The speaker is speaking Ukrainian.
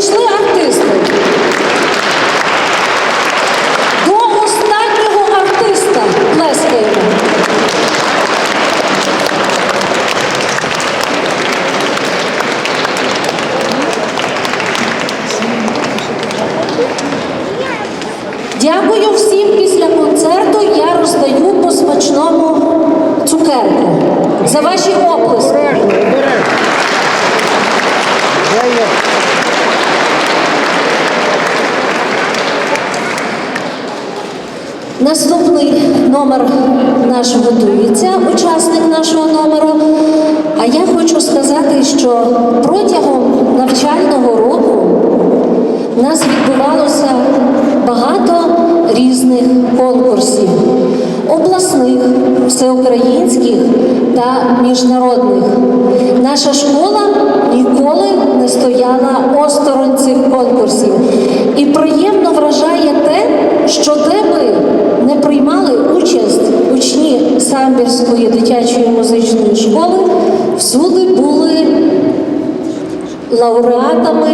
Ще артисти. До останнього артиста плескаємо. Дякую всім після концерту. Я роздаю по смачному цукерку. За ваші оплески. Наступний номер наш готується, учасник нашого номеру. А я хочу сказати, що протягом навчального року у нас відбувалося багато різних конкурсів обласних, всеукраїнських та міжнародних. Наша школа ніколи не стояла осторонь цих конкурсів. Самбірської дитячої музичної школи, всюди були лауреатами